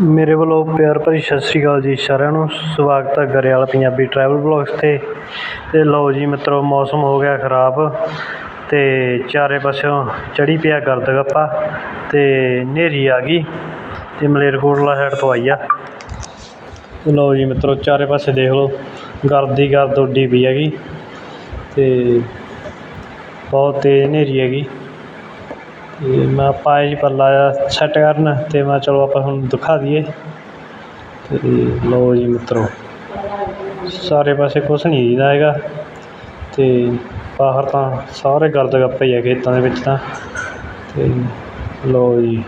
ਮੇਰੇ ਵੱਲੋਂ ਪਿਆਰ ਭਰੀ ਸਤਿ ਸ਼੍ਰੀ ਅਕਾਲ ਜੀ ਸਾਰਿਆਂ ਨੂੰ। ਸਵਾਗਤ ਹੈ ਗਰੇਵਾਲ ਪੰਜਾਬੀ ਟਰੈਵਲ ਬਲੌਗਸ 'ਤੇ। ਤੇ ਲਓ ਜੀ ਮਿੱਤਰੋ, ਮੌਸਮ ਹੋ ਗਿਆ ਖਰਾਬ ਤੇ ਚਾਰੇ ਪਾਸਿਓਂ ਚੜੀ ਪਿਆ ਗਰਦ ਗੱਪਾ ਤੇ ਹਨੇਰੀ ਆ ਗਈ ਤੇ ਮਲੇਰਕੋਟਲਾ ਸਾਈਡ ਤੋਂ ਆਈ ਆ। ਲਓ ਜੀ ਮਿੱਤਰੋ, ਚਾਰੇ ਪਾਸੇ ਦੇਖ ਲਓ, ਗਰਦ ਦੀ ਗਰਦ ਉੱਡੀ ਪਈ ਹੈਗੀ ਤੇ ਬਹੁਤ ਤੇਜ਼ ਹਨੇਰੀ ਹੈਗੀ। ਅਤੇ ਮੈਂ ਆਪਾਂ ਆਏ ਜੀ ਪੱਲਾ ਸੈੱਟ ਕਰਨ ਅਤੇ ਮੈਂ ਚਲੋ ਆਪਾਂ ਹੁਣ ਦਿਖਾ ਦਈਏ। ਅਤੇ ਲਓ ਜੀ ਮਿੱਤਰੋ, ਸਾਰੇ ਪਾਸੇ ਕੁਛ ਨਹੀਂ ਦਿਖਦਾ ਹੈਗਾ। ਅਤੇ ਬਾਹਰ ਤਾਂ ਸਾਰੇ ਗਰਦ ਗੱਪੇ ਹੀ ਆ ਖੇਤਾਂ ਦੇ ਵਿੱਚ ਤਾਂ। ਤੇ ਲਓ ਜੀ।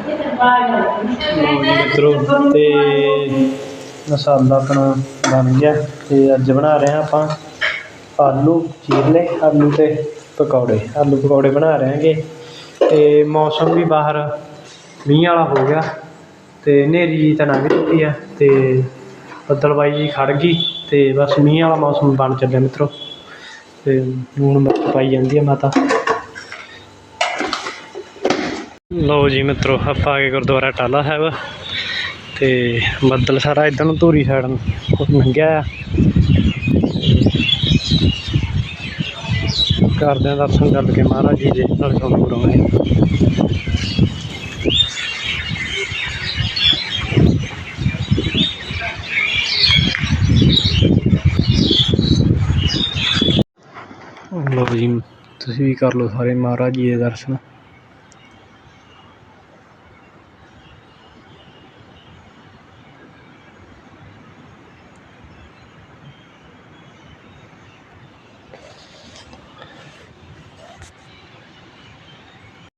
ਲਓ ਜੀ ਮਿੱਤਰੋ, ਤੇ ਮਸਾਲਾ ਆਪਣਾ ਬਣ ਗਿਆ। ਤੇ ਅੱਜ ਬਣਾ ਰਹੇ ਹਾਂ ਆਪਾਂ ਆਲੂ ਚੀਰ ਆਲੂ ਤੇ ਪਕੌੜੇ। ਆਲੂ ਪਕੌੜੇ ਬਣਾ ਰਹੇ ਹਾਂਗੇ। ਤੇ ਮੌਸਮ ਵੀ ਬਾਹਰ ਮੀਂਹ ਵਾਲਾ ਹੋ ਗਿਆ। ਤੇ ਹਨੇਰੀ ਜੀ ਤਾਂ ਲੰਘ ਚੁੱਕੀ ਆ ਤੇ ਬੱਦਲਬਾਈ ਜੀ ਖੜ ਗਈ ਤੇ ਬਸ ਮੀਂਹ ਵਾਲਾ ਮੌਸਮ ਬਣ ਚੱਲਿਆ ਮਿੱਤਰੋ। ਤੇ ਲੂਣ ਮਿਰਚ ਪਾਈ ਜਾਂਦੀ ਆ ਮਾਤਾ। ਲਓ ਜੀ ਮਿੱਤਰੋ, ਆਪਾਂ ਆ ਗਏ ਗੁਰਦੁਆਰਾ ਟਾਲਾ ਸਾਹਿਬ। ਤੇ ਬੱਦਲ ਸਾਰਾ ਇਧਰ ਨੂੰ ਧੂਰੀ ਸਾਈਡ ਨੂੰ ਲੰਘਿਆ ਆ। ਕਰਦੇ ਹਾਂ ਦਰਸ਼ਨ ਕਰਕੇ ਮਹਾਰਾਜ ਜੀ ਦੇ, ਨਾਲ ਤੁਹਾਨੂੰ ਕਰਾਂਗੇ ਲਓ ਜੀ, ਤੁਸੀਂ ਵੀ ਕਰ ਲਓ ਸਾਰੇ ਮਹਾਰਾਜ ਜੀ ਦੇ ਦਰਸ਼ਨ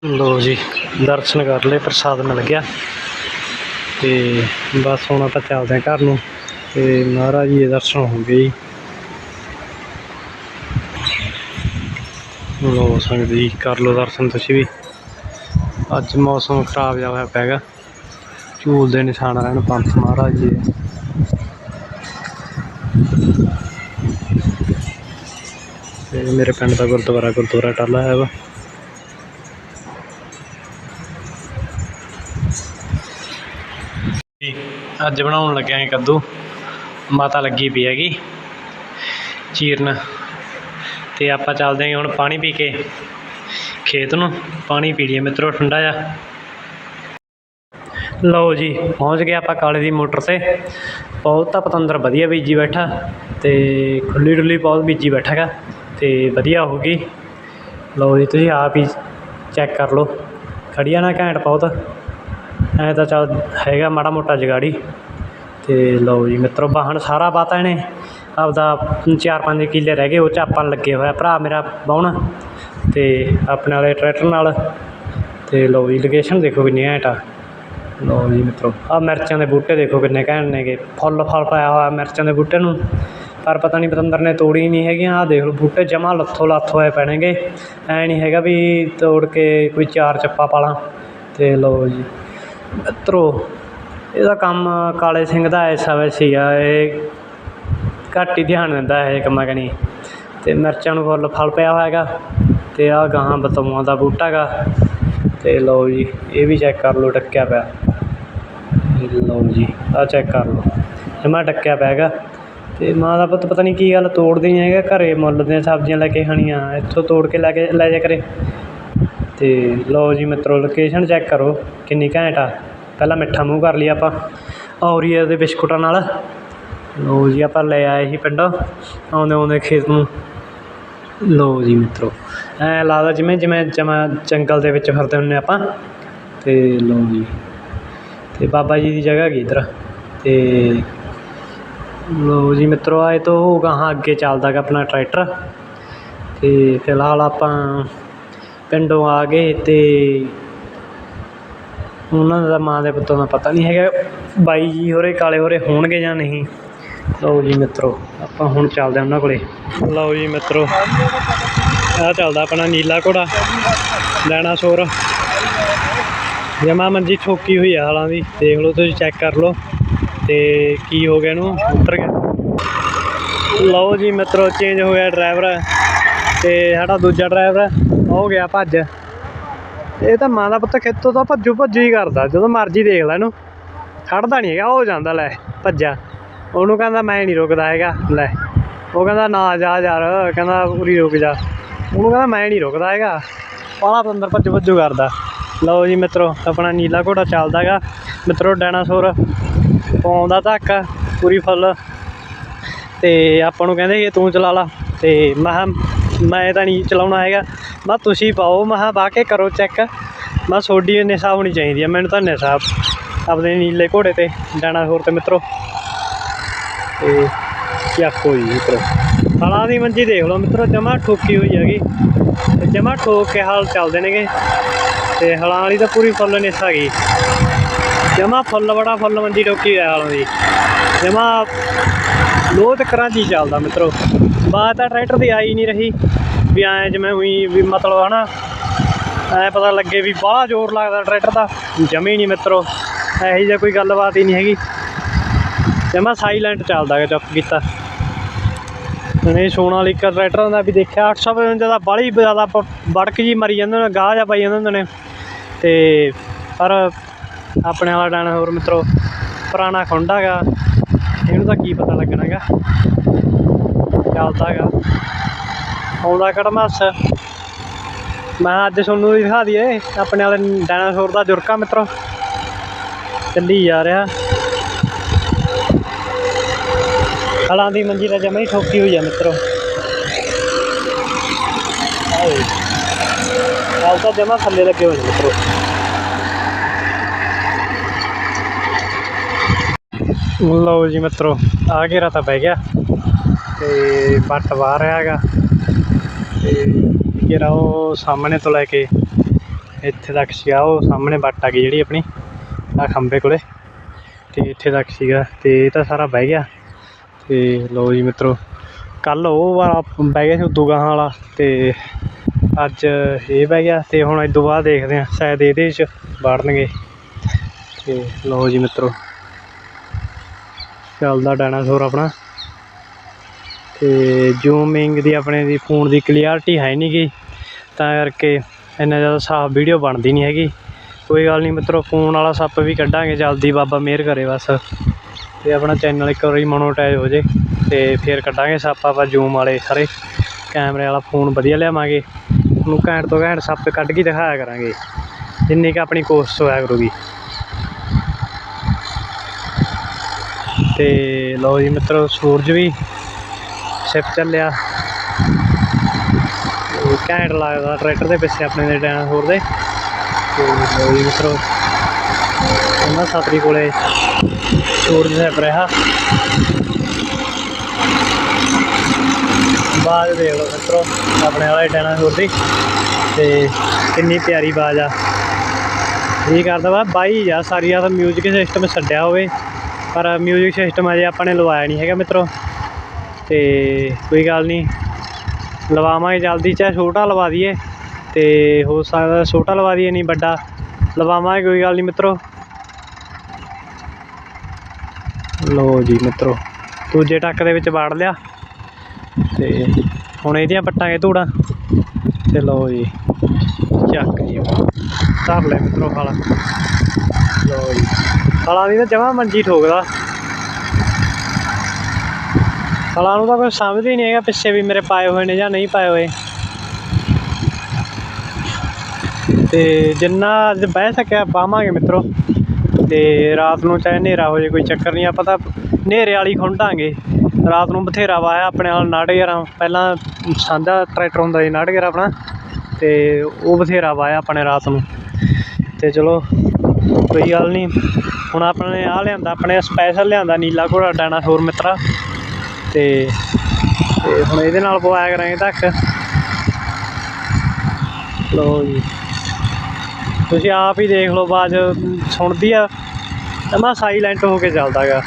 ਲਓ ਜੀ ਦਰਸ਼ਨ ਕਰ ਲਏ, ਪ੍ਰਸਾਦ ਮਿਲ ਗਿਆ। ਤੇ ਬਸ ਹੁਣ ਆਪਾਂ ਚੱਲਦੇ ਹਾਂ ਘਰ ਨੂੰ। ਤੇ ਮਹਾਰਾਜ ਜੀ ਦੇ ਦਰਸ਼ਨ ਹੋ ਗਏ ਜੀ। ਲਓ ਸੰਗਤ ਜੀ, ਕਰ ਲਓ ਦਰਸ਼ਨ ਤੁਸੀਂ ਵੀ। ਅੱਜ ਮੌਸਮ ਖਰਾਬ ਜਿਹਾ ਹੋਇਆ ਪੈਗਾ ਝੂਲ ਦੇ ਨਿਸ਼ਾਨ ਰਹਿਣ ਪੰਥ ਮਹਾਰਾਜ ਜੀ ਦੇ। ਤੇ ਮੇਰੇ ਪਿੰਡ ਦਾ ਗੁਰਦੁਆਰਾ ਗੁਰਦੁਆਰਾ ਟਾਲਾ ਹੈ ਵਾ ਜੀ, ਅੱਜ ਬਣਾਉਣ ਲੱਗਿਆ ਹਾਂ ਕੱਦੂ। ਮਾਤਾ ਲੱਗੀ ਪਈ ਹੈਗੀ। ਚੀਰਨ। ਤੇ ਆਪਾਂ ਚੱਲਦੇ ਹਾਂ ਹੁਣ ਪਾਣੀ ਪੀ ਕੇ ਖੇਤ ਨੂੰ। ਪਾਣੀ ਪੀ ਲਈਏ ਮਿੱਤਰੋ, ਠੰਡਾ ਜਾ ਲਓ ਜੀ, ਪਹੁੰਚ ਗਏ ਆਪਾਂ ਕਾਲੇ ਦੀ ਮੋਟਰ ਤੇ। ਬਹੁਤ ਤਾਂ ਪਤੰਦਰ ਵਧੀਆ ਬੀਜੀ ਬੈਠਾ। ਤੇ ਖੁੱਲੀ ਡੁੱਲੀ ਬਹੁਤ ਬੀਜੀ ਬੈਠਾ ਗਾ ਤੇ ਵਧੀਆ ਹੋ ਗਈ ਲਓ ਜੀ, ਤੁਸੀਂ ਆਪ ਹੀ ਚੈੱਕ ਕਰ ਲਓ। ਖੜੀਆ ਨਾ ਘੈਂਟ ਬਹੁਤ। ਐਂ ਤਾਂ ਚੱਲ ਹੈਗਾ ਮਾੜਾ ਮੋਟਾ ਜਗਾੜੀ। ਅਤੇ ਲਓ ਜੀ ਮਿੱਤਰੋ, ਵਾਹਣ ਸਾਰਾ ਪਾਤਾ ਇਹਨੇ। ਆਪਦਾ ਚਾਰ ਪੰਜ ਕਿੱਲੇ ਰਹਿ ਗਏ, ਉਹ 'ਚ ਆਪਾਂ ਲੱਗੇ ਹੋਇਆ ਭਰਾ ਮੇਰਾ ਬਾਉਣ ਅਤੇ ਆਪਣੇ ਵਾਲੇ ਟਰੈਕਟਰ ਨਾਲ। ਅਤੇ ਲਓ ਜੀ ਲੋਕੇਸ਼ਨ ਦੇਖੋ ਕਿੰਨੀ ਘੈਂਟ ਆ ਲਓ ਜੀ ਮਿੱਤਰੋ, ਆਹ ਮਿਰਚਾਂ ਦੇ ਬੂਟੇ ਦੇਖੋ ਕਿੰਨੇ ਘੈਂਟ ਨੇਗੇ। ਫੁੱਲ ਫਲ ਪਾਇਆ ਹੋਇਆ ਮਿਰਚਾਂ ਦੇ ਬੂਟੇ ਨੂੰ। ਪਰ ਪਤਾ ਨਹੀਂ ਪਤੰਦਰ ਨੇ ਤੋੜੀ ਨਹੀਂ ਹੈਗੀਆਂ। ਆਹ ਦੇਖ ਲਓ, ਬੂਟੇ ਜਮਾ ਲੱਥੋ ਲੱਥ ਹੋਏ ਪੈਣਗੇ। ਐ ਨਹੀਂ ਹੈਗਾ ਵੀ ਤੋੜ ਕੇ ਕੋਈ ਚਾਰ ਚੱਪਾ ਪਾਲਾਂ। ਅਤੇ ਲਓ ਜੀ ਧਰੋ ਇਹਦਾ ਕੰਮ ਕਾਲੇ ਸਿੰਘ ਦਾ ਐਸਾ ਵੈਸਾ ਹੀ ਆ ਇਹ ਘੱਟ ਹੀ ਧਿਆਨ ਦਿੰਦਾ ਇਹ ਕੰਮਾਂ ਕਨੀ। ਅਤੇ ਮਿਰਚਾਂ ਨੂੰ ਫੁੱਲ ਫਲ ਪਿਆ ਹੋਇਆ ਹੈਗਾ ਅਤੇ ਆਹ ਗਾਹਾਂ ਬਤੌਆਂ ਦਾ ਬੂਟਾ ਗਾ ਅਤੇ ਲਓ ਜੀ, ਇਹ ਵੀ ਚੈੱਕ ਕਰ ਲਓ ਟੱਕਿਆ ਪਿਆ। ਲਓ ਜੀ, ਆਹ ਚੈੱਕ ਕਰ ਲਓ। ਜਮਾ ਟੱਕਿਆ ਪਿਆ ਹੈਗਾ। ਅਤੇ ਮਾਂ ਦਾ ਪੁੱਤ ਪਤਾ ਨਹੀਂ ਕੀ ਗੱਲ ਤੋੜਦੇ ਨਹੀਂ ਹੈਗਾ, ਘਰੇ ਮੁੱਲ ਦੀਆਂ ਸਬਜ਼ੀਆਂ ਲੈ ਕੇ ਖਾਣੀਆਂ ਇੱਥੋਂ ਤੋੜ ਕੇ ਲੈ ਕੇ, ਲੈ ਜਾ ਕਰੇ। ਅਤੇ ਲਓ ਜੀ ਮਿੱਤਰੋ ਲੋਕੇਸ਼ਨ ਚੈੱਕ ਕਰੋ, ਕਿੰਨੀ ਘੈਂਟ ਆ। ਪਹਿਲਾਂ ਮਿੱਠਾ ਮੂੰਹ ਕਰ ਲਿਆ ਆਪਾਂ ਔਰੀਆ ਦੇ ਬਿਸਕੁਟਾਂ ਨਾਲ। ਲਓ ਜੀ ਆਪਾਂ ਲੈ ਆਏ ਸੀ ਪਿੰਡੋਂ, ਆਉਂਦੇ ਆਉਂਦੇ ਖੇਤ ਨੂੰ। ਲਓ ਜੀ ਮਿੱਤਰੋ, ਐਂ ਲੱਗਦਾ ਜਿਵੇਂ ਜਿਵੇਂ ਜਮਾ ਜੰਗਲ ਦੇ ਵਿੱਚ ਫਿਰਦੇ ਹੁੰਦੇ ਆਪਾਂ। ਅਤੇ ਲਓ ਜੀ ਅਤੇ ਬਾਬਾ ਜੀ ਦੀ ਜਗ੍ਹਾ ਹੈਗੀ ਇੱਧਰ। ਅਤੇ ਲਓ ਜੀ ਮਿੱਤਰੋ ਆਏ ਤੋਂ ਉਹ ਗਾਹਾਂ ਅੱਗੇ ਚੱਲਦਾ ਗਾ ਆਪਣਾ ਟਰੈਕਟਰ। ਅਤੇ ਫਿਲਹਾਲ ਆਪਾਂ ਪਿੰਡੋਂ ਆ ਗਏ ਅਤੇ ਉਹਨਾਂ ਦਾ ਮਾਂ ਦੇ ਪੁੱਤਾਂ ਦਾ ਪਤਾ ਨਹੀਂ ਹੈਗਾ, ਬਾਈ ਜੀ ਹੋਰੇ ਕਾਲੇ ਹੋਰੇ ਹੋਣਗੇ ਜਾਂ ਨਹੀਂ। ਲਓ ਜੀ ਮਿੱਤਰੋ, ਆਪਾਂ ਹੁਣ ਚੱਲਦੇ ਹਾਂ ਉਹਨਾਂ ਕੋਲੇ। ਲਓ ਜੀ ਮਿੱਤਰੋ, ਆਹ ਚੱਲਦਾ ਆਪਣਾ ਨੀਲਾ ਘੋੜਾ, ਲੈਣਾ ਸੋਰ ਜਮਾ ਮੰਜੀ ਠੋਕੀ ਹੋਈ ਆ ਹਾਲਾਂ ਦੀ, ਦੇਖ ਲਓ ਤੁਸੀਂ ਚੈੱਕ ਕਰ ਲਓ। ਤੇ ਕੀ ਹੋ ਗਿਆ ਇਹਨੂੰ, ਉਤਰ ਗਿਆ। ਲਓ ਜੀ ਮਿੱਤਰੋ ਚੇਂਜ ਹੋ ਗਿਆ ਡਰਾਈਵਰ ਤੇ ਸਾਡਾ ਦੂਜਾ ਡਰਾਈਵਰ ਹੋ ਗਿਆ ਭੱਜ। ਇਹ ਤਾਂ ਮਾਂ ਦਾ ਪੁੱਤ ਖੇਤੋਂ ਤਾਂ ਭੱਜੂ ਭੱਜੂ ਹੀ ਕਰਦਾ, ਜਦੋਂ ਮਰਜ਼ੀ ਦੇਖ ਲੈ ਇਹਨੂੰ। ਖੜਦਾ ਨਹੀਂ ਹੈਗਾ, ਉਹ ਜਾਂਦਾ, ਲੈ, ਭੱਜਾ। ਉਹਨੂੰ ਕਹਿੰਦਾ ਮੈਂ ਨਹੀਂ ਰੁਕਦਾ ਹੈਗਾ, ਲੈ। ਉਹ ਕਹਿੰਦਾ ਨਾ ਜਾ ਯਾਰ, ਕਹਿੰਦਾ ਪੂਰੀ ਰੁਕ ਜਾ। ਉਹਨੂੰ ਕਹਿੰਦਾ ਮੈਂ ਨਹੀਂ ਰੁਕਦਾ ਹੈਗਾ। ਪਾਲਾ ਪਤੰਦਰ ਭੱਜ ਭੱਜੂ ਕਰਦਾ। ਲਓ ਜੀ ਮਿੱਤਰੋ, ਆਪਣਾ ਨੀਲਾ ਘੋੜਾ ਚੱਲਦਾ ਹੈਗਾ। ਮਿੱਤਰੋ, ਡਾਇਨਾਸੌਰ ਪਾਉਂਦਾ ਧੱਕ, ਪੂਰੀ ਫੁੱਲ। ਤੇ ਆਪਾਂ ਨੂੰ ਕਹਿੰਦੇ ਕਿ ਤੂੰ ਚਲਾ ਲਾ। ਤੇ ਮੈਂ ਕਿਹਾ, ਮੈਂ ਤਾਂ ਨਹੀਂ ਚਲਾਉਣਾ ਹੈਗਾ। ਮੈਂ ਤੁਸੀਂ ਪਾਓ। ਮੈਂ ਕਿਹਾ ਬਾਹ ਕੇ ਕਰੋ ਚੈੱਕ ਮੈਂ ਸੋਡੀ ਨਿਸ਼ਾ ਹੋਣੀ ਚਾਹੀਦੀ ਹੈ ਮੈਨੂੰ ਤਾਂ ਨਿਸ਼ਾ ਆਪਣੇ ਨੀਲੇ ਘੋੜੇ ਤੇ ਡਾਇਨਾਸੌਰ ਤੇ ਮਿੱਤਰੋ। ਤੇ ਚੱਕੋ ਜੀ ਮਿੱਤਰੋ। ਹਲਾਂ ਦੀ ਮੰਜੀ ਦੇਖ ਲਓ ਮਿੱਤਰੋ, ਜਮਾ ਠੋਕੀ ਹੋਈ ਹੈਗੀ। ਤੇ ਜਮਾ ਠੋਕ ਕੇ ਹਾਲ ਚੱਲਦੇ ਨੇਗੇ ਤੇ ਹਲਾਂ ਵਾਲੀ ਤਾਂ ਪੂਰੀ ਫੁੱਲ ਨਿਸ਼ਾ ਗਈ ਜਮਾ ਫੁੱਲ, ਬੜਾ ਫੁੱਲ ਮੰਜੀ ਠੋਕੀ ਹੋਇਆ ਹਾਲਾਂ ਦੀ। ਜਮਾ ਲੋਹ ਚੱਕਰਾਂ 'ਚ ਚੱਲਦਾ ਮਿੱਤਰੋ। ਬਾਤ ਤਾਂ ਟਰੈਕਟਰ ਦੀ ਆਈ ਨਹੀਂ ਰਹੀ। ਵੀ ਐਂ ਜਿਵੇਂ ਹੋਈ ਵੀ ਮਤਲਬ ਹਨਾ, ਐ ਪਤਾ ਲੱਗੇ ਵੀ ਬਾਹਲਾ ਜ਼ੋਰ ਲੱਗਦਾ ਟਰੈਕਟਰ ਦਾ। ਜਮੇ ਨਹੀਂ ਮਿੱਤਰੋ, ਇਹੋ ਜਿਹਾ ਕੋਈ ਗੱਲਬਾਤ ਹੀ ਨਹੀਂ ਹੈਗੀ। ਜਮਾ ਸਾਈਲੈਂਟ ਚੱਲਦਾ ਹੈ ਚੁੱਪ ਕੀਤਾ। ਨਹੀਂ ਸੋਨਾਲੀਕਾ ਟਰੈਕਟਰਾਂ ਦਾ ਵੀ ਦੇਖਿਆ 855 ਦਾ ਬਾਹਲੀ ਜ਼ਿਆਦਾ ਵੜਕ ਜੀ ਮਰੀ ਜਾਂਦੇ ਨੇ, ਗਾਹ ਜਾ ਪਾਈ ਜਾਂਦੇ ਹੁੰਦੇ ਨੇ। ਤੇ ਪਰ ਆਪਣੇ ਵਾਲਾ ਡਾਇਨਾਸੌਰ ਮਿੱਤਰੋ, ਪੁਰਾਣਾ ਖੁੰਡਾ ਗਾ, ਇਹਨੂੰ ਤਾਂ ਕੀ ਪਤਾ ਲੱਗਣਾ ਹੈਗਾ ਚੱਲਦਾ ਹੈਗਾ ਆਉਂਦਾ ਕੜਮਸ ਮੈਂ ਅੱਜ ਤੁਹਾਨੂੰ ਦਿਖਾ ਦਈਏ, ਆਪਣੇ ਵਾਲੇ ਡਾਇਨਾਸੌਰ ਦਾ ਜੁਰਕਾ ਮਿੱਤਰੋ। ਚੱਲੀ ਜਾ ਰਿਹਾ। ਹਲਾਂ ਦੀ ਮੰਜੀ ਤਾਂ ਜਮਾ ਹੀ ਠੋਕੀ ਹੋਈ ਆ ਮਿੱਤਰੋ। ਆਏ। ਤਾਂ ਜਮਾ ਥੱਲੇ ਲੱਗੇ ਹੋਏ ਨੇ ਮਿੱਤਰੋ। ਲਓ ਜੀ ਮਿੱਤਰੋ, ਆ ਘੇਰਾ ਤਾਂ ਬਹਿ ਗਿਆ। ਤੇ ਬੱਟ ਬਾਹਰ ਹੈਗਾ। ਤੇ ਜਿਹੜਾ ਉਹ ਸਾਹਮਣੇ ਤੋਂ ਲੈ ਕੇ ਇੱਥੇ ਤੱਕ ਸੀਗਾ, ਉਹ ਸਾਹਮਣੇ ਬੱਟ ਆ ਗਈ ਜਿਹੜੀ ਆਪਣੀ, ਆ ਖੰਬੇ ਕੋਲੇ। ਤੇ ਇੱਥੇ ਤੱਕ ਸੀਗਾ, ਤੇ ਇਹ ਤਾਂ ਸਾਰਾ ਬਹਿ ਗਿਆ। ਤੇ ਲਓ ਜੀ ਮਿੱਤਰੋ ਕੱਲ ਉਹ ਵਾਲਾ ਬਹਿ ਗਿਆ ਸੀ ਉਦੋਂ ਗਾਹਾਂ ਵਾਲਾ, ਤੇ ਅੱਜ ਇਹ ਬਹਿ ਗਿਆ, ਤੇ ਹੁਣ ਇਸ ਤੋਂ ਬਾਅਦ ਦੇਖਦੇ ਆ ਸ਼ਾਇਦ ਇਹਦੇ 'ਚ ਵੜਨਗੇ। ਤੇ ਲਓ ਜੀ ਮਿੱਤਰੋ, ਚੱਲਦਾ ਡਾਇਨਾਸੌਰ ਆਪਣਾ। ਤੇ ਜ਼ੂਮਿੰਗ ਦੀ ਆਪਣੇ ਦੀ ਫੋਨ ਦੀ ਕਲੀਅਰਟੀ ਹੈ ਨਹੀਂ ਗੀ, ਤਾਂ ਕਰਕੇ ਇੰਨਾ ਜ਼ਿਆਦਾ ਸਾਫ਼ ਵੀਡੀਓ ਬਣਦੀ ਨਹੀਂ ਹੈਗੀ। ਕੋਈ ਗੱਲ ਨਹੀਂ ਮਿੱਤਰੋ ਫੋਨ ਵਾਲਾ ਸੱਪ ਵੀ ਕੱਢਾਂਗੇ, ਜਲਦੀ ਬਾਬਾ ਮਿਹਰ ਕਰੇ ਬਸ। ਤੇ ਆਪਣਾ ਚੈਨਲ ਇੱਕ ਵਾਰੀ ਮੋਨੋਟਾਈਜ਼ ਹੋ ਜੇ, ਤੇ ਫਿਰ ਕੱਢਾਂਗੇ ਸੱਪ ਆਪਾਂ ਜ਼ੂਮ ਵਾਲੇ ਸਾਰੇ। ਕੈਮਰੇ ਵਾਲਾ ਫੋਨ ਵਧੀਆ ਲਿਆਵਾਂਗੇ। ਉਹਨੂੰ ਘੈਂਟ ਤੋਂ ਘੈਂਟ ਸੱਪ ਕੱਢ ਕੇ ਦਿਖਾਇਆ ਕਰਾਂਗੇ। ਜਿੰਨੀ ਕੁ ਆਪਣੀ ਕੋਸ਼ਿਸ਼ ਹੋਇਆ ਕਰੂਗੀ। ਤੇ ਲਓ ਜੀ ਮਿੱਤਰੋ, ਸੂਰਜ ਵੀ ਸਿਪ ਚੱਲਿਆ। ਘੈਂਟ ਲੱਗਦਾ, ਟਰੈਕਟਰ ਦੇ ਪਿੱਛੇ ਆਪਣੇ ਦੇ ਹੋਰ ਦੇ। ਤੇ ਲਓ ਮਿੱਤਰੋ, ਉਹਨਾਂ ਸਾਤਰੀ ਕੋਲੇ ਸੂਰਜ ਸਿਪ ਰਿਹਾ ਬਾਜ ਦੇਖ ਲਓ ਮਿੱਤਰੋ, ਆਪਣੇ ਵਾਲੇ ਡਾਇਨਾਸੌਰ ਦੀ। ਤੇ ਕਿੰਨੀ ਪਿਆਰੀ ਬਾਜ ਆ। ਇਹ ਕਰਦਾ ਵਾ, ਬਾਈ ਆ ਸਾਰੀ ਆ ਤਾਂ ਮਿਊਜ਼ਿਕ ਸਿਸਟਮ ਛੱਡਿਆ ਹੋਵੇ। ਪਰ ਮਿਊਜ਼ਿਕ ਸਿਸਟਮ ਅਜੇ ਆਪਾਂ ਨੇ ਲਵਾਇਆ ਨਹੀਂ ਹੈਗਾ ਮਿੱਤਰੋ। ਤੇ ਕੋਈ ਗੱਲ ਨਹੀਂ, ਲਵਾਵਾਂਗੇ ਜਲਦੀ, ਚਾਹੇ ਛੋਟਾ ਲਵਾ ਦਈਏ ਤੇ ਹੋ ਸਕਦਾ ਛੋਟਾ ਲਵਾ ਦਈਏ, ਨਹੀਂ ਵੱਡਾ, ਲਵਾਵਾਂਗੇ, ਕੋਈ ਗੱਲ ਨਹੀਂ ਮਿੱਤਰੋ। ਲੋ ਜੀ ਮਿੱਤਰੋ, ਦੂਜੇ ਟੱਕ ਦੇ ਵਿੱਚ ਵਾੜ ਲਿਆ ਤੇ ਹੁਣ ਇਹਦੀਆਂ ਪੱਟਾਂਗੇ ਧੂੜਾਂ ਤੇ ਲਓ ਜੀ, ਚੱਕ ਜੀ, ਧਰ ਲੈ ਮਿੱਤਰੋ ਖਾਲਾ ਲਓ ਜੀ ਖਾਲਾ ਦੀ ਤਾਂ ਜਮਾ ਮੰਜੀ ਠੋਕਦਾ। ਖਾਲਾ ਨੂੰ ਤਾਂ ਕੋਈ ਸਮਝ ਹੀ ਨਹੀਂ ਹੈਗਾ ਪਿੱਛੇ ਵੀ ਮੇਰੇ ਪਾਏ ਹੋਏ ਨੇ ਜਾਂ ਨਹੀਂ ਪਾਏ ਹੋਏ। ਤੇ ਜਿੰਨਾ ਅੱਜ ਬਹਿ ਸਕਿਆ ਬਾਵਾਂਗੇ ਮਿੱਤਰੋ। ਤੇ ਰਾਤ ਨੂੰ ਚਾਹੇ ਹਨੇਰਾ ਹੋ ਜੇ, ਕੋਈ ਚੱਕਰ ਨਹੀਂ, ਆਪਾਂ ਤਾਂ ਹਨੇਰੇ ਵਾਲੀ ਖੁੰਡਾਂਗੇ। ਰਾਤ ਨੂੰ ਬਥੇਰਾ ਵਾਇਆ ਆਪਣੇ ਨਾਲ ਨਾੜੇਰਾਂ ਪਹਿਲਾਂ ਸਾਂਝਾ ਟਰੈਕਟਰ ਹੁੰਦਾ ਸੀ ਨਾੜੇਰ ਆਪਣਾ, ਤੇ ਉਹ ਬਥੇਰਾ ਵਾਇਆ ਆਪਣੇ ਰਾਤ ਨੂੰ। ਤੇ ਚਲੋ, ਕੋਈ ਗੱਲ ਨਹੀਂ, ਹੁਣ ਆਪਣੇ ਆ ਲਿਆਂਦਾ, ਆਪਣੇ ਸਪੈਸ਼ਲ ਲਿਆਂਦਾ, ਨੀਲਾ ਘੋੜਾ ਡਾਇਨਾਸੌਰ ਮਿੱਤਰਾ। ਤੇ ਤੇ ਹੁਣ ਇਹਦੇ ਨਾਲ ਪਵਾਇਆ ਕਰਾਂਗੇ ਤੱਕ ਲਓ ਜੀ। ਤੁਸੀਂ ਆਪ ਹੀ ਦੇਖ ਲਓ ਆਵਾਜ਼ ਸੁਣਦੀ ਆ। ਜਮਾ ਸਾਈਲੈਂਟ ਹੋ ਕੇ ਚੱਲਦਾ ਗਾ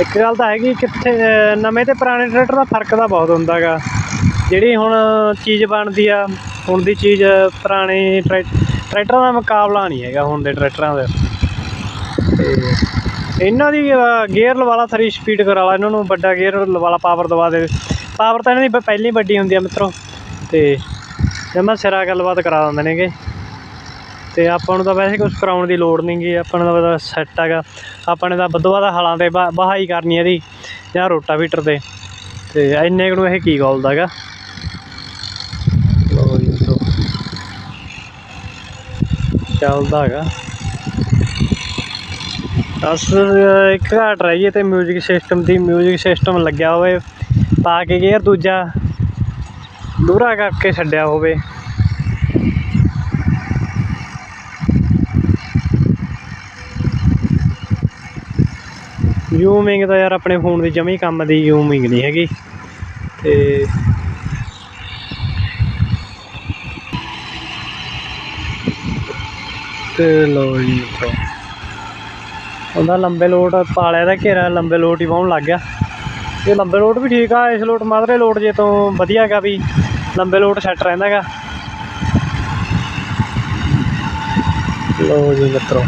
ਇੱਕ ਗੱਲ ਤਾਂ ਹੈਗੀ ਕਿੱਥੇ, ਨਵੇਂ ਤੇ ਪੁਰਾਣੇ ਟਰੈਕਟਰ ਦਾ ਫ਼ਰਕ ਤਾਂ ਬਹੁਤ ਹੁੰਦਾ ਗਾ ਜਿਹੜੀ ਹੁਣ ਚੀਜ਼ ਬਣਦੀ ਆ, ਹੁਣ ਦੀ ਚੀਜ਼ ਪੁਰਾਣੇ ਟਰੈ- ਟਰੈਕਟਰਾਂ ਦਾ ਮੁਕਾਬਲਾ ਨਹੀਂ ਹੈਗਾ ਹੁਣ ਦੇ ਟਰੈਕਟਰਾਂ ਦਾ। ਤੇ ਇਹਨਾਂ ਦੀ ਗੇਅਰ ਲਵਾ ਲਾ ਥਰੀ ਸਪੀਡ ਕਰਾ ਲਾ, ਇਹਨਾਂ ਨੂੰ ਵੱਡਾ ਗੇਅਰ ਲਵਾ ਲਾ ਪਾਵਰ ਦਵਾ ਦੇ। ਪਾਵਰ ਤਾਂ ਇਹਨਾਂ ਦੀ ਪ- ਪਹਿਲੀ ਹੀ ਵੱਡੀ ਹੁੰਦੀ ਆ ਮਿੱਤਰੋ। ਤੇ ਜਮਾ ਸਿਰਾ ਗੱਲਬਾਤ ਕਰਾ ਦਿੰਦੇ ਨੇਗੇ। ਤੇ ਆਪਾਂ ਨੂੰ ਤਾਂ ਵੈਸੇ ਕੁਝ ਕਰਾਉਣ ਦੀ ਲੋੜ ਨਹੀਂ ਗੀ, ਆਪਾਂ ਨੂੰ ਤਾਂ ਸੈੱਟ ਹੈਗਾ ਆਪਾਂ ਨੇ ਤਾਂ ਵੱਧੋ ਵੱਧ ਹਾਲਾਂ ਤੇ ਬਹਾਈ ਕਰਨੀ ਹੈ ਇਹਦੀ, ਜਾਂ ਰੋਟਾਵੀਟਰ ਤੇ। ਤੇ ਇੰਨੇ ਕੁ ਨੂੰ ਇਹ ਕੀ ਗੋਲਦਾ ਹੈਗਾ ਜੀ, ਮਿੱਤਰੋ। ਚੱਲਦਾ ਹੈਗਾ ਬਸ ਇੱਕ ਘਾਟ ਰਹੀ ਹੈ ਤੇ 뮤직 ਸਿਸਟਮ ਦੀ 뮤직 ਸਿਸਟਮ ਲੱਗਿਆ ਹੋਵੇ ਪਾ ਕੇ ਗੇਅਰ ਦੂਜਾ ਦੂਰਾ ਕਰਕੇ ਛੱਡਿਆ ਹੋਵੇ ਜ਼ੂਮਿੰਗ ਤਾਂ ਯਾਰ ਆਪਣੇ ਫੋਨ ਦੀ ਜਮੀ ਕੰਮ ਦੀ ਜ਼ੂਮਿੰਗ ਨਹੀਂ ਹੈਗੀ ਤੇ ਤੇ ਲੋ ਜੀ ਮਿੱਤਰੋ ਉਹਦਾ ਲੰਬੇ ਲੋਟ ਪਾਲਿਆ ਦਾ ਘੇਰਾ, ਲੰਬੇ ਲੋਟ ਹੀ ਪਾਉਣ ਲੱਗ ਗਿਆ। ਇਹ ਲੰਬੇ ਲੋਟ ਵੀ ਠੀਕ ਆ, ਇਸ ਲੋਟ ਮਾਦਰੇ ਲੋਟ ਜੇ ਤੋਂ ਵਧੀਆ ਹੈਗਾ ਵੀ ਲੰਬੇ ਲੋਟ ਸੈੱਟ ਰਹਿੰਦਾ ਹੈਗਾ ਲੋ ਜੀ ਮਿੱਤਰੋ,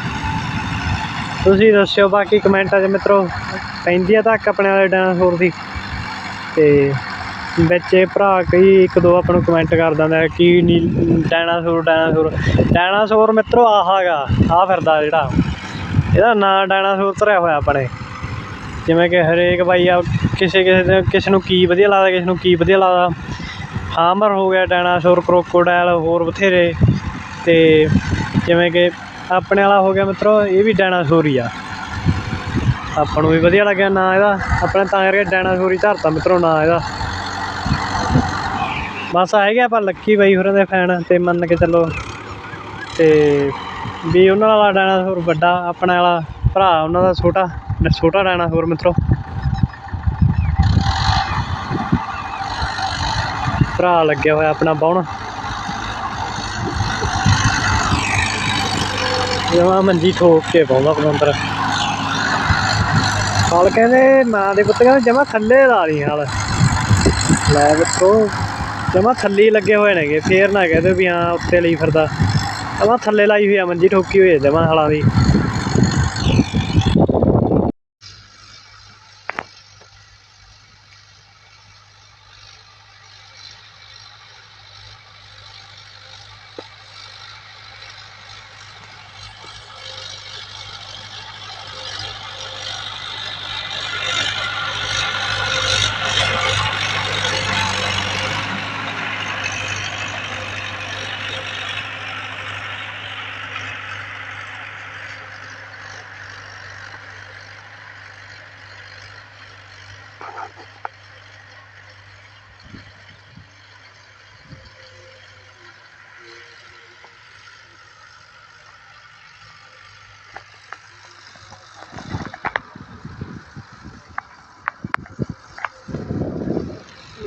ਤੁਸੀਂ ਦੱਸਿਓ ਬਾਕੀ ਕਮੈਂਟਾਂ 'ਚ ਮਿੱਤਰੋ, ਪੈਂਦੀ ਆ ਤੱਕ ਆਪਣੇ ਵਾਲੇ ਡਾਇਨਾਸੌਰ ਦੀ? ਤੇ ਵਿੱਚ ਇਹ ਭਰਾ ਕਈ ਇੱਕ ਦੋ ਆਪਾਂ ਨੂੰ ਕਮੈਂਟ ਕਰ ਦਿੰਦਾ ਕਿ ਕੀ ਨੀ ਡਾਇਨਾਸੌਰ ਡਾਇਨਾਸੌਰ ਡਾਇਨਾਸੌਰ ਮਿੱਤਰੋ ਆਹ ਆ ਫਿਰਦਾ ਜਿਹੜਾ। ਇਹਦਾ ਨਾਂ ਡਾਇਨਾਸੌਰ ਧਰਿਆ ਹੋਇਆ ਆਪਣੇ ਜਿਵੇਂ ਕਿ ਹਰੇਕ ਬਾਈ ਆ, ਕਿਸੇ ਕਿਸੇ ਦੇ ਕਿਸੇ ਨੂੰ ਕੀ ਵਧੀਆ ਲੱਗਦਾ, ਕਿਸੇ ਨੂੰ ਕੀ ਵਧੀਆ ਲੱਗਦਾ। ਹਾਮਰ ਹੋ ਗਿਆ ਡਾਇਨਾਸੌਰ ਕਰੋਕੋਡਾਈਲ ਹੋਰ ਬਥੇਰੇ। ਤੇ ਜਿਵੇਂ ਕਿ ਆਪਣੇ ਵਾਲਾ ਹੋ ਗਿਆ ਮਿੱਤਰੋ, ਇਹ ਵੀ ਡਾਇਨਾਸੌਰ ਹੀ ਆ। ਆਪਾਂ ਨੂੰ ਵੀ ਵਧੀਆ ਲੱਗਿਆ ਨਾਂ ਇਹਦਾ। ਆਪਣੇ ਤਾਂ ਕਰਕੇ ਡਾਇਨਾਸੌਰ ਹੀ ਧਰਤਾ ਮਿੱਤਰੋ ਨਾਂ ਇਹਦਾ। ਬਸ ਹੈਗੇ ਆਪਾਂ ਲੱਕੀ ਬਾਈ ਹੋਰਾਂ ਦੇ ਫੈਨ ਤੇ ਮੰਨ ਕੇ ਚੱਲੋ। ਤੇ ਵੀ ਉਹਨਾਂ ਵਾਲਾ ਡਾਇਨਾਸੌਰ ਵੱਡਾ, ਆਪਣੇ ਵਾਲਾ ਭਰਾ, ਉਹਨਾਂ ਦਾ ਛੋਟਾ ਛੋਟਾ ਡਾਇਨਾਸੌਰ ਮਿੱਤਰੋ। ਭਰਾ ਲੱਗਿਆ ਹੋਇਆ ਆਪਣਾ ਬਾਉਣ ਜਮਾ ਮੰਜੀ ਠੋਕ ਕੇ ਪਾਉਂਦਾ ਪਤੰਦਰ ਹਾਲ ਕਹਿੰਦੇ ਮਾਂ ਦੇ ਪੁੱਤ ਕਹਿੰਦੇ ਜਮਾ ਥੱਲੇ ਲਾ ਲਈ ਹਾਲ ਲੈ ਬੱਤੋ ਜਮਾ ਥੱਲੇ ਲੱਗੇ ਹੋਏ ਨੇਗੇ, ਫੇਰ ਨਾ ਕਹਦੇ ਵੀ ਹਾਂ ਉੱਤੇ ਲਈ ਫਿਰਦਾ। ਜਮਾ ਥੱਲੇ ਲਾਈ ਹੋਈ ਆ ਮੰਜੀ ਠੋਕੀ ਹੋਈ ਹੈ ਜਮਾ ਹਾਲਾਂ ਦੀ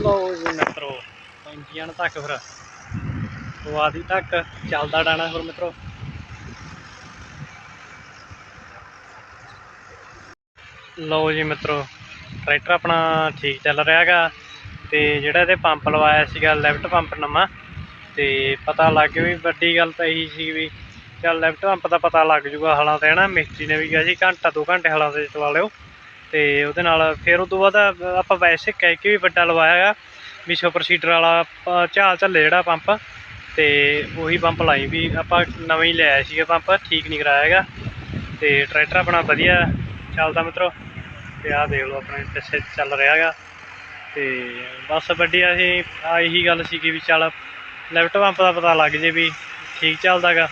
ਲਓ ਜੀ ਮਿੱਤਰੋ ਪੈਂਤੀਆਂ ਤੱਕ ਫਿਰ। ਵਾਦੀ ਤੱਕ ਚੱਲਦਾ ਡਾਣਾ ਫਿਰ ਮਿੱਤਰੋ। ਲਓ ਜੀ ਮਿੱਤਰੋ, ਟਰੈਕਟਰ ਆਪਣਾ ਠੀਕ ਚੱਲ ਰਿਹਾ ਹੈਗਾ ਤੇ ਜਿਹੜਾ ਇਹਦੇ ਪੰਪ ਲਵਾਇਆ ਸੀਗਾ, ਲੈਫਟ ਪੰਪ ਨਵਾਂ, ਤੇ ਪਤਾ ਲੱਗ ਗਿਆ ਵੀ ਵੱਡੀ ਗੱਲ ਤਾਂ ਇਹੀ ਸੀ ਵੀ ਚੱਲ ਲੈਫਟ ਪੰਪ ਦਾ ਪਤਾ ਲੱਗ ਜੂਗਾ ਹਲਾਂ ਤੇ ਹਨਾ, ਮਿਸਤਰੀ ਨੇ ਵੀ ਕਿਹਾ ਸੀ ਘੰਟਾ ਦੋ ਘੰਟੇ ਹਲਾਂ ਤੇ ਚਲਾ ਲਿਓ। ਤੇ ਉਹਦੇ ਨਾਲ ਫਿਰ ਉਸ ਤੋਂ ਬਾਅਦ ਆਪਾਂ ਵੈਸੇ ਕਹਿ ਕੇ ਵੀ ਵੱਡਾ ਲਵਾਇਆ ਹੈਗਾ ਵੀ ਸੁਪਰ ਸੀਡਰ ਵਾਲਾ ਝਾਲ ਝੱਲੇ ਜਿਹੜਾ ਪੰਪ ਤੇ ਉਹੀ ਪੰਪ ਲਾਈ ਵੀ ਆਪਾਂ ਨਵਾਂ ਹੀ ਲਿਆਇਆ ਸੀਗਾ ਪੰਪ ਠੀਕ ਨਹੀਂ ਕਰਾਇਆ ਹੈਗਾ। ਤੇ ਟਰੈਕਟਰ ਆਪਣਾ ਵਧੀਆ ਚੱਲਦਾ ਮਿੱਤਰੋ, ਤੇ ਆਹ ਦੇਖ ਲਓ ਆਪਣੇ ਪਿੱਛੇ ਚੱਲ ਰਿਹਾ ਹੈਗਾ। ਤੇ ਬਸ ਵੱਡੀ ਅਸੀਂ ਆ ਇਹੀ ਗੱਲ ਸੀ ਕਿ ਵੀ ਚੱਲ ਲੈਫਟ ਪੰਪ ਦਾ ਪਤਾ ਲੱਗ ਜੇ ਵੀ ਠੀਕ ਚੱਲਦਾ ਹੈਗਾ।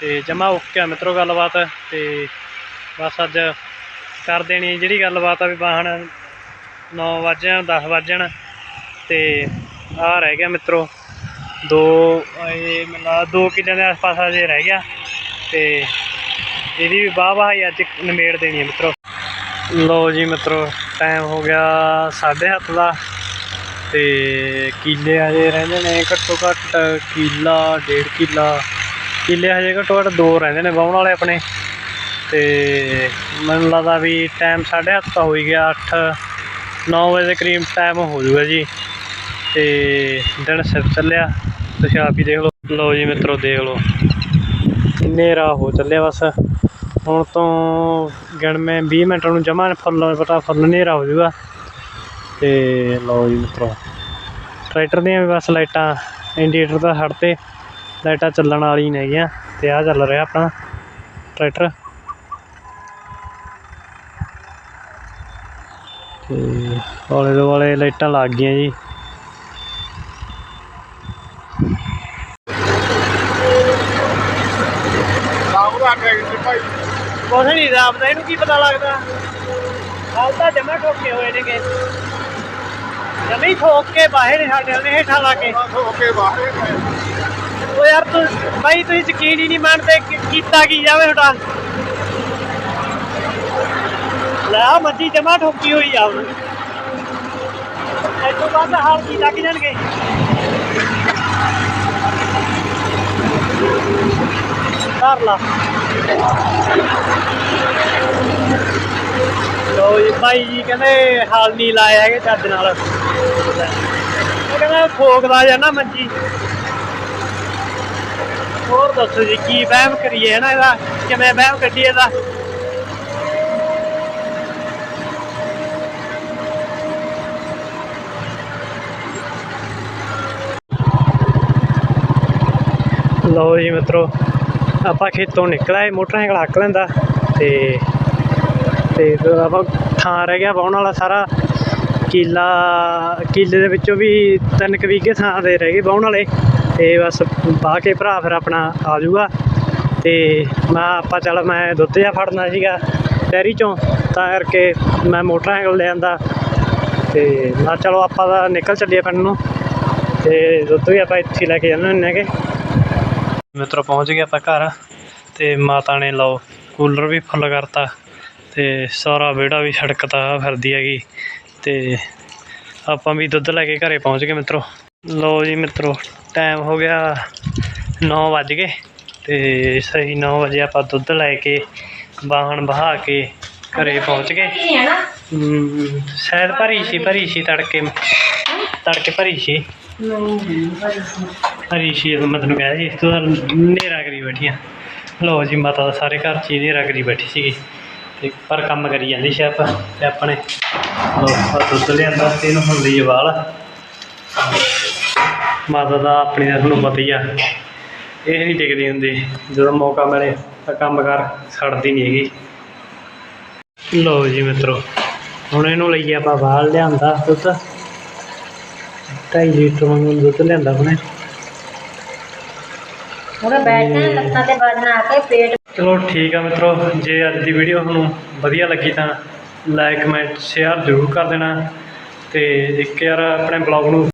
ਤੇ ਜਮਾ ਓਕੇ ਆ ਮਿੱਤਰੋ ਗੱਲਬਾਤ, ਤੇ ਬਸ ਅੱਜ ਕਰ ਦੇਣੀ ਜਿਹੜੀ ਗੱਲਬਾਤ ਆ ਵੀ ਵਾਹਣ 9 ਵਜਣ 10 ਵਜਣ ਤੇ ਆ ਰਹਿ ਗਿਆ ਮਿੱਤਰੋ। ਦੋ, ਇਹ ਮਤਲਬ ਦੋ ਕਿੱਲਿਆਂ ਦੇ ਆਸ-ਪਾਸ ਅਜੇ ਰਹਿ ਗਿਆ। ਤੇ ਇਹਦੀ ਵੀ ਵਾਹ ਵਾਹ ਅੱਜ ਨਿਮੇੜ ਦੇਣੀ ਹੈ ਮਿੱਤਰੋ। ਲਓ ਜੀ ਮਿੱਤਰੋ ਟਾਈਮ ਹੋ ਗਿਆ 7:30 ਦਾ। ਤੇ ਕਿੱਲੇ ਹਜੇ ਰਹਿੰਦੇ ਨੇ ਘੱਟੋ ਘੱਟ ਕਿੱਲਾ, ਡੇਢ ਕਿੱਲਾ। ਕਿੱਲੇ ਹਜੇ ਘੱਟੋ ਘੱਟ ਦੋ ਰਹਿੰਦੇ ਨੇ ਵਾਹੁਣ ਵਾਲੇ ਆਪਣੇ। ਤੇ ਮੈਨੂੰ ਲੱਗਦਾ ਵੀ ਟਾਈਮ 7:30 ਤਾਂ ਹੋ ਹੀ ਗਿਆ 8 9 ਵਜੇ ਦੇ ਕਰੀਬ ਟਾਈਮ ਹੋ ਜਾਊਗਾ ਜੀ। ਤੇ ਦਿਨ ਸਿਰ ਚੱਲਿਆ। ਤੁਸੀਂ ਆਪ ਹੀ ਦੇਖ ਲਓ। ਲਓ ਜੀ ਮਿੱਤਰੋ, ਦੇਖ ਲਓ। ਹਨੇਰਾ ਹੋ ਚੱਲਿਆ ਬਸ। ਹੁਣ ਤੋਂ ਗਿਣਵੇਂ 20 ਮਿੰਟ ਨੂੰ ਜਮਾ ਫੁੱਲ ਪਤਾ ਫੁੱਲ ਹਨੇਰਾ ਹੋ ਜਾਊਗਾ। ਤੇ ਲਓ ਜੀ ਮਿੱਤਰੋ, ਟਰੈਕਟਰ ਦੀਆਂ ਵੀ ਬਸ ਲਾਈਟਾਂ, ਇੰਡੀਕੇਟਰ ਤਾਂ ਹਟ ਤੇ ਲਾਈਟਾਂ ਚੱਲਣ ਵਾਲੀ ਨੇ ਹੈਗੀਆਂ ਤੇ ਆ ਚੱਲ ਰਿਹਾ ਆਪਣਾ ਟਰੈਕਟਰ। ਤੇ ਆਲੇ ਦੁਆਲੇ ਲਾਈਟਾਂ ਲੱਗ ਗਈਆਂ ਜੀ ਰਾਮ ਦਾ ਟਰੈਕਟਰ ਭਾਈ ਕੁਛ ਨਹੀਂ ਰਾਮ ਦਾ ਇਹਨੂੰ ਕੀ ਪਤਾ ਲੱਗਦਾ? ਹਾਲ ਤਾਂ ਜਮਾ ਠੋਕੇ ਹੋਏ ਨੇਗੇ। ਜਮੀ ਠੋਕ ਕੇ ਬਾਹਰ ਸਾਡੇ ਵਾਲੇ ਹੇਠਾਂ ਲਾ ਕੇ। ਹੋ ਕੇ ਬਾਹਰ ਉਹ ਯਾਰ ਤੂੰ ਬਾਈ ਤੁਸੀਂ ਯਕੀਨ ਹੀ ਨਹੀਂ ਮੰਨਦੇ ਕਿ ਕੀਤਾ ਕੀ ਜਾਵੇ ਤੁਹਾਡਾ। ਲੈ ਆ ਮੱਜੀ ਜਮਾ ਠੋਕੀ ਹੋਈ ਆ ਹੁਣ। ਐਤੋਂ ਬਾਅਦ ਹਾਲ ਕੀ ਲੱਗ ਜਾਣਗੇ? ਕਰ ਲਾ। ਲੋ ਜੀ, ਭਾਈ ਜੀ ਕਹਿੰਦੇ ਹਾਲ ਨਹੀਂ ਲਾਇਆ ਹੈਗੇ ਚੱਜ ਨਾਲ। ਉਹ ਕਹਿੰਦਾ ਫੋਕਦਾ ਜਾਂ ਮੰਜੀ। ਹੋਰ ਦੱਸੋ ਜੀ, ਕੀ ਵਹਿਮ ਕਰੀਏ ਨਾ ਇਹਦਾ? ਕਿਵੇਂ ਵਹਿਮ ਕੱਢੀਏ ਇਹਦਾ? ਲਓ ਜੀ ਮਿੱਤਰੋ ਆਪਾਂ ਖੇਤੋਂ ਨਿਕਲਿਆ ਮੋਟਰਸਾਈਕਲ ਹੱਕ ਲੈਂਦਾ ਤੇ ਤੇ ਆਪਾਂ ਥਾਂ ਰਹਿ ਗਿਆ ਵਾਹੁਣ ਵਾਲਾ ਸਾਰਾ, ਕੀਲਾ, ਕੀਲੇ ਦੇ ਵਿੱਚੋਂ ਵੀ ਤਿੰਨ ਕੁ ਵੀਘੇ ਥਾਂ ਦੇ ਰਹਿ ਗਏ ਵਾਹੁਣ ਵਾਲੇ, ਤੇ ਬਸ ਬਾਹ ਕੇ ਭਰਾ ਫਿਰ ਆਪਣਾ ਆ ਜਾਊਗਾ। ਤੇ ਮੈਂ ਆਪਾਂ ਚੱਲ ਮੈਂ ਦੁੱਧ ਜਿਹਾ ਫੜਨਾ ਸੀਗਾ ਡੈਰੀ ਚੋਂ, ਤਾਂ ਕਰਕੇ ਮੈਂ ਮੋਟਰਸਾਈਕਲ ਲੈ ਆਂਦਾ। ਤੇ ਮੈਂ ਚਲੋ ਆਪਾਂ ਤਾਂ ਨਿਕਲ ਚੱਲੀਏ ਪਿੰਡ ਨੂੰ। ਤੇ ਦੁੱਧ ਵੀ ਆਪਾਂ ਇੱਥੇ ਲੈ ਕੇ ਜਾਂਦੇ ਹੁੰਦੇ ਹੈਗੇ। ਮਿੱਤਰੋ ਪਹੁੰਚ ਗਏ ਆਪਾਂ ਘਰ ਤੇ ਮਾਤਾ ਨੇ ਲਓ ਕੂਲਰ ਵੀ ਫੁੱਲ ਕਰਤਾ ਤੇ ਸਾਰਾ ਵਿਹੜਾ ਵੀ ਛੜਕਤਾ ਫਿਰਦੀ ਹੈਗੀ ਤੇ ਆਪਾਂ ਵੀ ਦੁੱਧ ਲੈ ਕੇ ਘਰੇ ਪਹੁੰਚ ਗਏ ਮਿੱਤਰੋ। ਲਓ ਜੀ ਮਿੱਤਰੋ ਟਾਈਮ ਹੋ ਗਿਆ 9 ਵੱਜ ਗਏ ਤੇ ਸਹੀ 9 ਵਜੇ ਆਪਾਂ ਦੁੱਧ ਲੈ ਕੇ ਵਾਹਣ ਬਹਾ ਕੇ ਘਰੇ ਪਹੁੰਚ ਗਏ। ਸ਼ਾਇਦ ਭਰੀ ਸੀ ਭਰੀ ਸੀ ਤੜਕੇ ਤੜਕੇ ਭਰੀ ਸ਼ੀ। ਮੈਂ ਤੈਨੂੰ ਕਿਹਾ ਸੀ ਇਸ ਤੋਂ ਹਨੇਰਾ ਕਰੀ ਬੈਠੀਆਂ ਲੋ ਜੀ, ਮਾਤਾ ਦਾ ਸਾਰੇ ਘਰ 'ਚ ਹੀ ਹਨੇਰਾ ਕਰੀ ਬੈਠੀ ਸੀਗੀ। ਤੇ ਪਰ ਕੰਮ ਕਰੀ ਜਾਂਦੀ ਸੀ ਆਪਾਂ ਤੇ ਆਪਣੇ। ਲੋ ਦੁੱਧ ਲਿਆਂਦਾ ਤੇ ਇਹਨੂੰ ਹੁੰਦੀ ਲਈ ਵਾਲ ਮਾਤਾ ਦਾ ਆਪਣੀ ਦਾ ਤੁਹਾਨੂੰ ਪਤਾ ਹੀ ਆ। ਇਹ ਨਹੀਂ ਟਿਕਦੀ ਹੁੰਦੀ। ਜਦੋਂ ਮੌਕਾ ਮਿਲੇ ਤਾਂ ਕੰਮ ਕਰ ਛੱਡਦੀ ਨਹੀਂ ਹੈਗੀ। ਲੋ ਜੀ ਮਿੱਤਰੋ, ਹੁਣ ਇਹਨੂੰ ਲਈਏ ਆਪਾਂ ਵਾਲ ਲਿਆਂਦਾ ਦੁੱਧ। ਢਾਈ ਲੀਟਰ ਵਾਂਗੂ ਦੁੱਧ ਲਿਆਂਦਾ ਉਹਨੇ। ਉਹਦਾ ਬੈਠਣਾ ਲੱਤਾਂ ਤੇ ਵਜਨ ਕੇ ਪੇਟ। ਚਲੋ ਠੀਕ ਆ ਮਿੱਤਰੋ, ਜੇ ਅੱਜ ਦੀ ਵੀਡੀਓ ਤੁਹਾਨੂੰ ਵਧੀਆ ਲੱਗੀ ਤਾਂ ਲਾਈਕ ਕਮੈਂਟ ਸ਼ੇਅਰ ਜ਼ਰੂਰ ਕਰ ਦੇਣਾ ਤੇ ਇੱਕ ਯਾਰ ਆਪਣੇ ਬਲੌਗ ਨੂੰ